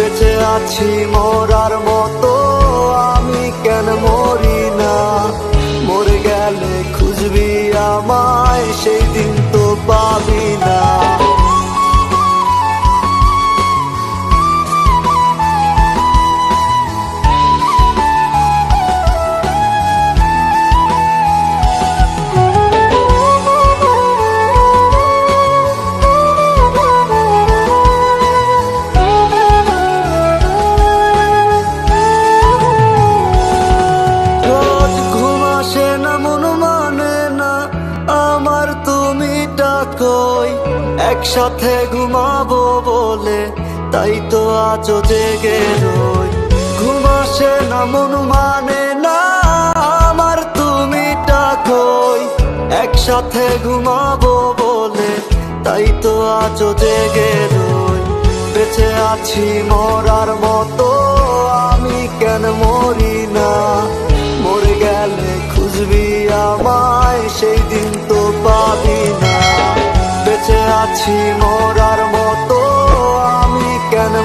বেঁচে আছি মরার মতো। একসাথে ঘুমাবো বলে, তাই তো আজও জেগে রই। ঘুম আসে না, মন মানে না, আমার তুমি ডাকই একসাথে ঘুমাবো বলে, তাই তো আজও জেগে রই। বেঁচে আছি মরার মতো, আমি কেন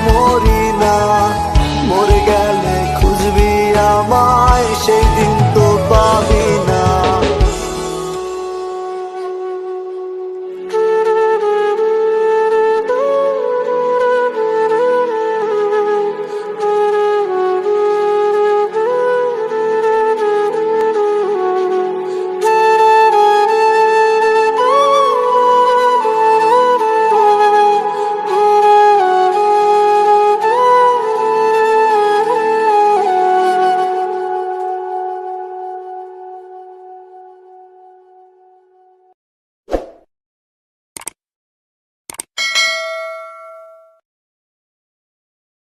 কেন